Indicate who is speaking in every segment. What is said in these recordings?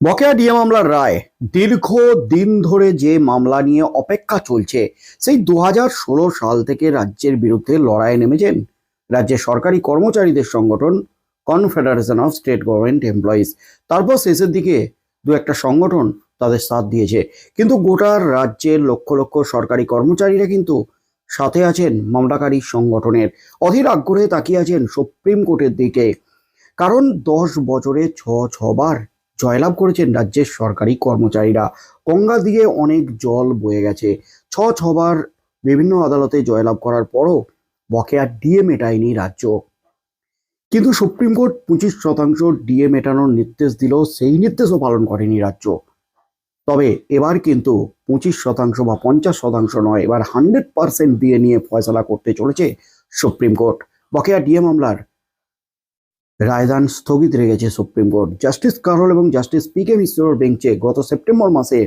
Speaker 1: বকেয়া ডিএ মামলার রায় দীর্ঘ দিন ধরে যে মামলা নিয়ে অপেক্ষা চলছে, সেই দু সাল থেকে রাজ্যের বিরুদ্ধে লড়াইয়ে নেমেছেন রাজ্যের সরকারি কর্মচারীদের সংগঠন confederation of state government employees তারপর শেষের দিকে দু একটা সংগঠন তাদের সাথ দিয়েছে। কিন্তু গোটা রাজ্যের লক্ষ লক্ষ সরকারি কর্মচারীরা কিন্তু সাথে আছেন মামলাকারী সংগঠনের। অধীর আগ্রহে তাকিয়ে আছেন সুপ্রিম কোর্টের দিকে। কারণ দশ বছরে ছ ছবার জয়লাভ করেছেন রাজ্যের সরকারি কর্মচারীরা। গঙ্গা দিয়ে অনেক জল বয়ে গেছে। ছ ছবার বিভিন্ন আদালতে জয়লাভ করার পরও বকেয়া ডিএ মেটায়নি রাজ্য। কিন্তু সুপ্রিম কোর্ট পঁচিশ শতাংশ ডিএ মেটানোর নির্দেশ দিল সেই নির্দেশও পালন করেনি রাজ্য। তবে এবার কিন্তু পঁচিশ শতাংশ বা পঞ্চাশ শতাংশ নয়, এবার হান্ড্রেড পার্সেন্ট ডিএ নিয়ে ফয়সলা করতে চলেছে সুপ্রিম কোর্ট। বকেয়া ডিএ মামলার রায়দান স্থগিত রেখেছে সুপ্রিম কোর্ট। জাস্টিস কারল এবং জাস্টিস পি কে মিশ্রর বেঞ্চে গত সেপ্টেম্বর মাসে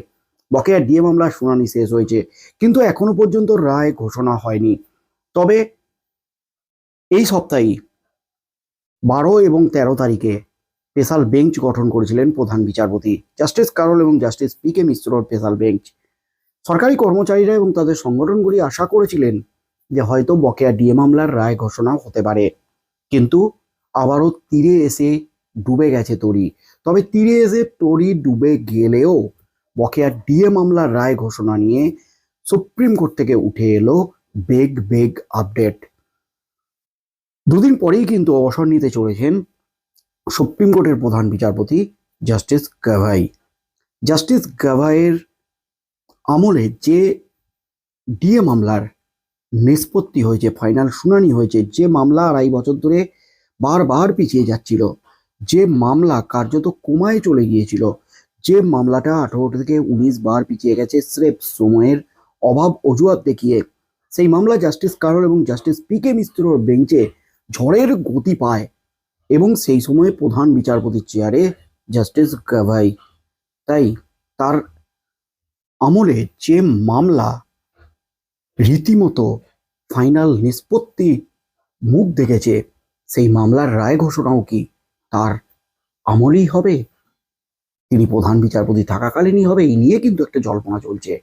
Speaker 1: বকেয়া ডিএ মামলার শুনানি শেষ হয়েছে। কিন্তু এখনও পর্যন্ত রায় ঘোষণা হয়নি। তবে এই সপ্তাহেই বারো এবং তেরো তারিখে স্পেশাল বেঞ্চ গঠন করেছিলেন প্রধান বিচারপতি। জাস্টিস কারল এবং জাস্টিস পি কে মিশ্রর স্পেশাল বেঞ্চ। সরকারি কর্মচারীরা এবং তাদের সংগঠনগুলি আশা করেছিলেন যে হয়তো বকেয়া ডিএ মামলার রায় ঘোষণা হতে পারে। কিন্তু আবারও তীরে এসে ডুবে গেছে তরি। তবে তীরে এসে তরি ডুবে গেলেও বকেয়া ডিএ মামলার রায় ঘোষণা নিয়ে সুপ্রিম কোর্ট থেকে উঠে এলো বেগ বেগ আপডেট। দুদিন পরেই কিন্তু অবসর নিতে চলেছেন সুপ্রিম কোর্টের প্রধান বিচারপতি জাস্টিস গাভাই। জাস্টিস গাভাইয়ের আমলে যে ডিএ মামলার নিষ্পত্তি হয়েছে, ফাইনাল শুনানি হয়েছে, যে মামলা আড়াই বছর ধরে বারবার পিছিয়ে যাচ্ছিল। যে মামলা কার্যত কোমায় চলে গিয়েছিল, যে মামলাটা আঠারো থেকে উনিশ বার পিছিয়ে গেছে স্রেফ সময়ের অভাব অজুহাত দেখিয়ে, সেই মামলা জাস্টিস কারল এবং জাস্টিস পি কে মিশ্রর বেঞ্চে ঝড়ের গতি পায় এবং সেই সময়ে প্রধান বিচারপতির চেয়ারে জাস্টিস গাভাই। তাই তার আমলে যে মামলা রীতিমতো ফাইনাল নিষ্পত্তি মুখ দেখেছে সেই মামলার রায় ঘোষণাও কি? তার আমলেই হবে? তিনি প্রধান বিচারপতি থাকাকালীনই হবে? এই নিয়ে কিন্তু একটা জল্পনা চলছে।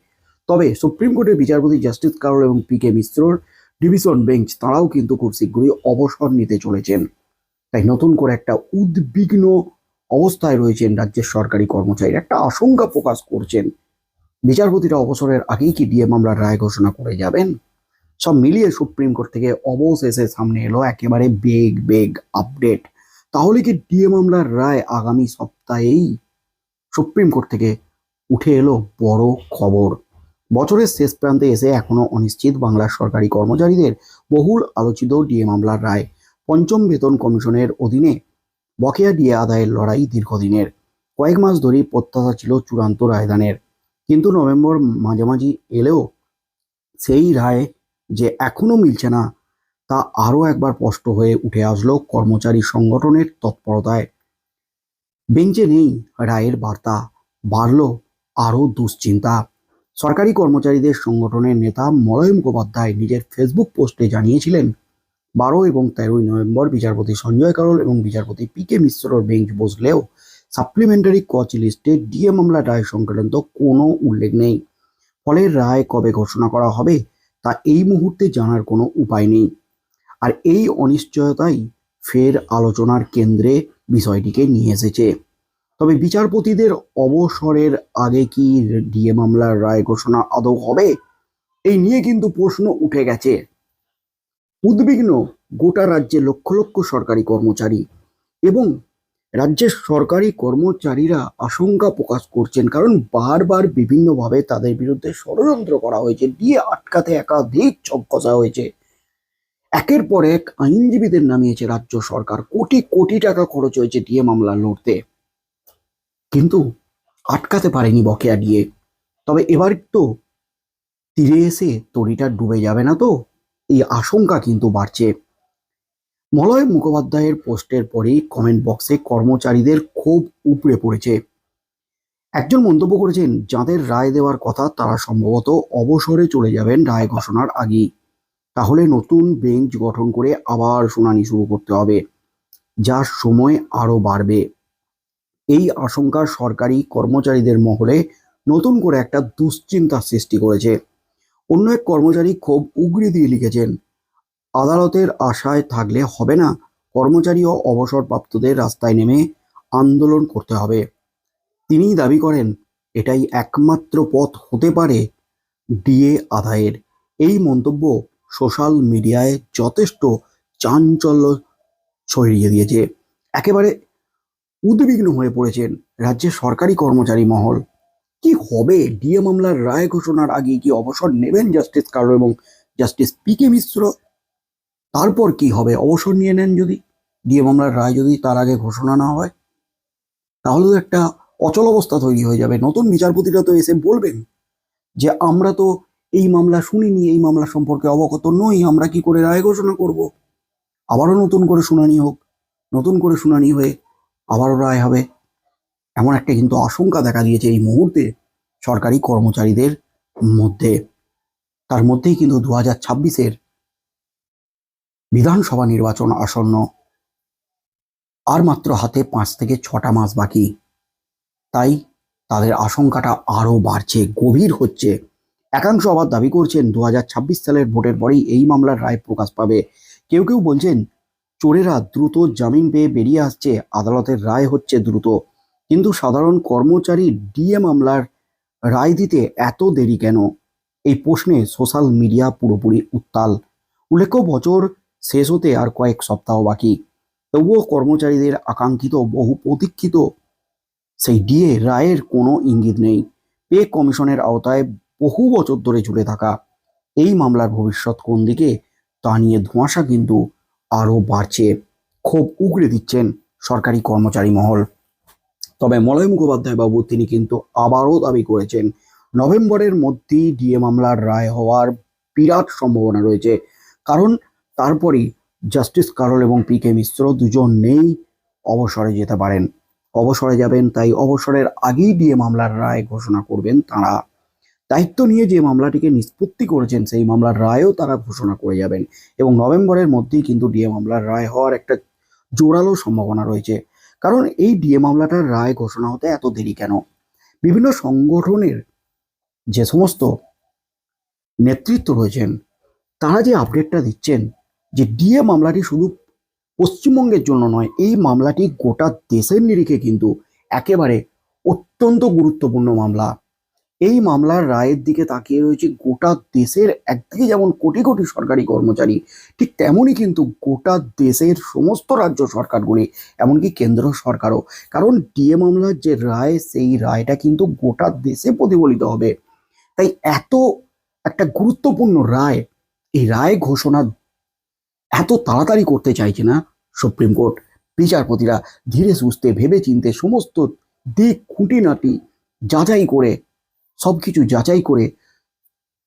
Speaker 1: তবে সুপ্রিম কোর্টের বিচারপতি জাস্টিস কারল এবং পি কে মিশ্রর ডিভিশন বেঞ্চ তারাও কিন্তু খুব শীঘ্রই অবসর নিতে চলেছেন। তাই নতুন করে একটা উদ্বিগ্ন অবস্থায় রয়েছেন রাজ্যের সরকারি কর্মচারী একটা আশঙ্কা প্রকাশ করছেন। বিচারপতিরা অবসরের আগেই কি ডিএ মামলার রায় ঘোষণা করে যাবেন? সব মিলিয়ে সুপ্রিম কোর্ট থেকে অবশেষে সামনে এলো একেবারে বেগ বেগ আপডেট তাহলে কি ডিএ মামলার রায় আগামী সপ্তাহেই সুপ্রিম কোর্ট থেকে উঠে এলো বড় খবর? বছরের শেষ প্রান্তে এসে এখনও অনিশ্চিত বাংলার সরকারি কর্মচারীদের বহুল আলোচিত ডিএ মামলার রায়। পঞ্চম বেতন কমিশনের অধীনে বকেয়া ডিএ আদায়ের লড়াই দীর্ঘদিনের। কয়েক মাস ধরেই প্রত্যাশা ছিল চূড়ান্ত রায়দানের। কিন্তু নভেম্বর মাঝামাঝি এলেও সেই রায় যে এখনও মিলছে না, তা আরও একবার স্পষ্ট হয়ে উঠে আসলো কর্মচারী সংগঠনের তৎপরতায়। বেঞ্চে নেই রায়ের বার্তা, বাড়ল আরও দুশ্চিন্তা। সরকারি কর্মচারীদের সংগঠনের নেতা মলয় মুখোপাধ্যায় নিজের ফেসবুক পোস্টে জানিয়েছিলেন, বারো এবং তেরোই নভেম্বর বিচারপতি সঞ্জয় কারল এবং বিচারপতি পি কে মিশ্রর বেঞ্চ বসলেও সাপ্লিমেন্টারি কচ লিস্টে ডিএ মামলা রায় সংক্রান্ত কোনো উল্লেখ নেই। ফলে রায় কবে ঘোষণা করা হবে তা এই মুহূর্তে জানার কোনো উপায় নেই। আর এই অনিশ্চয়তাই ফের আলোচনার কেন্দ্রে বিষয়টিকে নিয়ে এসেছে। তবে বিচারপতিদের অবসরের আগে কি ডিএ মামলার রায় ঘোষণা আদৌ হবে? এই নিয়ে কিন্তু প্রশ্ন উঠে গেছে। উদ্বিগ্ন গোটা রাজ্যে লক্ষ লক্ষ সরকারি কর্মচারী এবং রাজ্যের সরকারি কর্মচারীরা আশঙ্কা প্রকাশ করছেন, কারণ বারবার বিভিন্নভাবে তাদের বিরুদ্ধে ষড়যন্ত্র করা হয়েছে, দিয়ে আটকাতে একাধিক চক কষা হয়েছে। একের পর এক আইনজীবীদের নামিয়েছে রাজ্য সরকার, কোটি কোটি টাকা খরচ হয়েছে ডিএ মামলা লড়তে। কিন্তু আটকাতে পারেনি বকেয়া ডিএ তবে এবার তো তীরে এসে তরিটা ডুবে যাবে না তো? এই আশঙ্কা কিন্তু বাড়ছে। মলয় মুখোপাধ্যায়ের পোস্টের পরেই কমেন্ট বক্সে কর্মচারীদের ক্ষোভ উপড়ে পড়েছে। একজন মন্তব্য করেছেন, যাদের রায় দেওয়ার কথা তারা সম্ভবত অবসরে চলে যাবেন রায় ঘোষণার আগেই। তাহলে নতুন বেঞ্চ গঠন করে আবার শুনানি শুরু করতে হবে যার সময় আরও বাড়বে। এই আশঙ্কা সরকারি কর্মচারীদের মহলে নতুন করে একটা দুশ্চিন্তার সৃষ্টি করেছে। অন্য এক কর্মচারী ক্ষোভ উগড়ে দিয়ে লিখেছেন আদালতের আশায় থাকলে হবে না। কর্মচারী ও অবসরপ্রাপ্তদের রাস্তায় নেমে আন্দোলন করতে হবে। তিনি দাবি করেন, এটাই একমাত্র পথ হতে পারে ডিএ আদায়ের। এই মন্তব্য সোশ্যাল মিডিয়ায় যথেষ্ট চাঞ্চল্য ছড়িয়ে দিয়েছে। একেবারে উদ্বিগ্ন হয়ে পড়েছেন রাজ্যের সরকারি কর্মচারী মহল। কি হবে? ডিএ মামলার রায় ঘোষণার আগে কি অবসর নেবেন জাস্টিস কারও এবং জাস্টিস পি কে মিশ্র? তারপর কি হবে? অবসর নিয়ে নেন যদি। ডিএ মামলার রায় যদি তার আগে ঘোষণা না হয়, তাহলে তো একটা অচল অবস্থা তৈরি হয়ে যাবে। নতুন বিচারপতিরা তো এসে বলবেন যে, আমরা তো এই মামলা শুনিনি, এই মামলা সম্পর্কে অবগত নই, আমরা কি করে রায় ঘোষণা করব? আবারও নতুন করে শুনানি হোক, নতুন করে শুনানি হয়ে আবারও রায় হবে। এমন একটা কিন্তু আশঙ্কা দেখা দিয়েছে এই মুহূর্তে সরকারি কর্মচারীদের মধ্যে। তার মধ্যেই কিন্তু দু হাজার ছাব্বিশের বিধানসভা নির্বাচন আসন্ন। আর মাত্র হাতে পাঁচ থেকে ছটা মাস বাকি। তাই তাদের আশঙ্কাটা আরও বাড়ছে, গভীর হচ্ছে। একাংশ আবার দাবি করছেন দু হাজার ছাব্বিশ সালের ভোটের পরেই এই মামলার রায় প্রকাশ পাবে। কেউ কেউ বলছেন, চোরেরা দ্রুত জামিন পেয়ে বেরিয়ে আসছে, আদালতের রায় হচ্ছে দ্রুত। কিন্তু সাধারণ কর্মচারী ডিএ মামলার রায় দিতে এত দেরি কেন? এই প্রশ্নে সোশ্যাল মিডিয়া পুরোপুরি উত্তাল। উল্লেখ্য, বছর শেষ হতে আর কয়েক সপ্তাহ বাকি। তবুও কর্মচারীদের আকাঙ্ক্ষিত, বহু প্রতীক্ষিত। সেই ডিএ রায়ের কোনো ইঙ্গিত নেই। পে কমিশনের আওতায় বহু বছর ধরে ঝুলে থাকা। এই মামলার ভবিষ্যৎ কোন দিকে, তা নিয়ে ধোঁয়াশা কিন্তু আরও বাড়ছে। ক্ষোভ উগড়ে দিচ্ছেন সরকারি কর্মচারী মহল। তবে মলয় মুখোপাধ্যায় বাবু, তিনি কিন্তু আবারও দাবি করেছেন, নভেম্বরের মধ্যেই ডিএ মামলার রায় হওয়ার বিরাট সম্ভাবনা রয়েছে। কারণ তারপরেই জাস্টিস কারল এবং পি কে মিশ্র দুজন নেই অবসরে যেতে পারেন। অবসরে যাবেন, তাই অবসরের আগেই ডিএ মামলার রায় ঘোষণা করবেন তারা। দায়িত্ব নিয়ে যে মামলাটিকে নিষ্পত্তি করেছেন, সেই মামলার রায়ও তারা ঘোষণা করে যাবেন এবং নভেম্বরের মধ্যেই কিন্তু ডিএ মামলার রায় হওয়ার একটা জোরালো সম্ভাবনা রয়েছে। কারণ এই ডিএ মামলাটার রায় ঘোষণা হতে এত দেরি কেন? বিভিন্ন সংগঠনের যে সমস্ত নেতৃত্ব রয়েছেন, তারা যে আপডেটটা দিচ্ছেন যে ডিএ মামলাটি শুধু পশ্চিমবঙ্গের জন্য নয়, এই মামলাটি গোটা দেশের নিরিখে কিন্তু একেবারে অত্যন্ত গুরুত্বপূর্ণ মামলা। এই মামলার রায়ের দিকে তাকিয়ে রয়েছে গোটা দেশের একদিকে যেমন কোটি কোটি সরকারি কর্মচারী, ঠিক তেমনই কিন্তু গোটা দেশের সমস্ত রাজ্য সরকারগুলি, এমনকি কেন্দ্র সরকারও। কারণ ডিএ মামলার যে রায়, সেই রায়টা কিন্তু গোটা দেশে প্রতিফলিত হবে। তাই এত একটা গুরুত্বপূর্ণ রায়, এই রায় ঘোষণা এত তাড়াতাড়ি করতে চাইছে না সুপ্রিম কোর্ট, বিচারপতিরা ধীরে সুস্থে ভেবে চিনতে সমস্ত দিক খুঁটিনাটি যাচাই করে সব কিছু যাচাই করে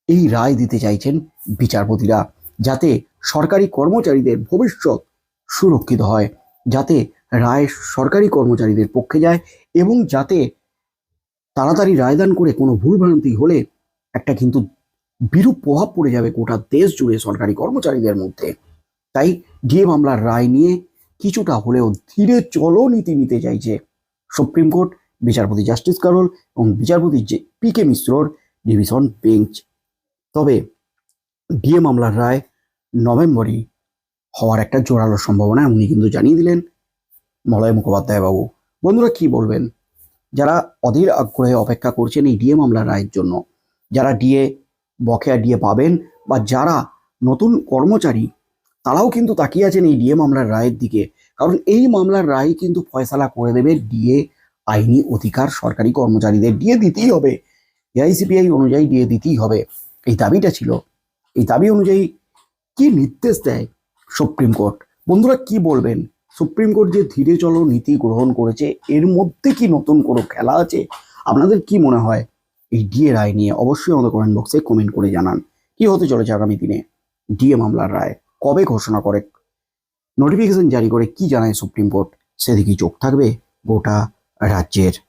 Speaker 1: এই রায় দিতে চাইছেন বিচারপতিরা, যাতে সরকারি কর্মচারীদের ভবিষ্যৎ সুরক্ষিত হয়, যাতে রায় সরকারি কর্মচারীদের পক্ষে যায় এবং যাতে তাড়াতাড়ি রায়দান করে কোনো ভুলভ্রান্তি হলে একটা কিন্তু বিরূপ প্রভাব পড়ে যাবে গোটা দেশ জুড়ে সরকারি কর্মচারীদের মধ্যে। তাই ডিএ মামলার রায় নিয়ে কিছুটা হলেও ধীরে চলো নীতি নিতে চাইছে সুপ্রিম কোর্ট, বিচারপতি জাস্টিস কারোল এবং বিচারপতি যে পি কে মিশ্রর ডিভিশন বেঞ্চ। তবে ডিএ মামলার রায় নভেম্বরই হওয়ার একটা জোরালো সম্ভাবনা উনি কিন্তু জানিয়ে দিলেন মলয় মুখোপাধ্যায় বাবু বন্ধুরা কি বলবেন? যারা অধীর আগ্রহে অপেক্ষা করছেন এই ডিএ মামলার রায়ের জন্য, যারা ডিএ বকেয়া ডিএ পাবেন বা যারা নতুন কর্মচারী তারাও কিন্তু তাকিয়ে আছেন এই ডিএ মামলার রায়ের দিকে। কারণ এই মামলার রায় কিন্তু ফয়সালা করে দেবে ডিএ আইনি অধিকার, সরকারি কর্মচারীদের ডিএ দিতেই হবে। এআইসিপিআই অনুযায়ী ডিএ দিতেই হবে। এই দাবিটা ছিল। এই দাবি অনুযায়ী কি নির্দেশ দেয় সুপ্রিম কোর্ট? বন্ধুরা, কি বলবেন? সুপ্রিম কোর্ট যে ধীরে চলো নীতি গ্রহণ করেছে, এর মধ্যে কি নতুন কোনো খেলা আছে? আপনাদের কি মনে হয়? এই ডিএ রায় নিয়ে অবশ্যই আমাদের কমেন্ট বক্সে কমেন্ট করে জানান। কি হতে চলেছে আগামী দিনে ডিএ মামলার রায়? কবে ঘোষণা করে? নোটিফিকেশন জারি করে কি জানায় সুপ্রিম কোর্ট সেদিকেই চোখ থাকবে? গোটা রাজ্যের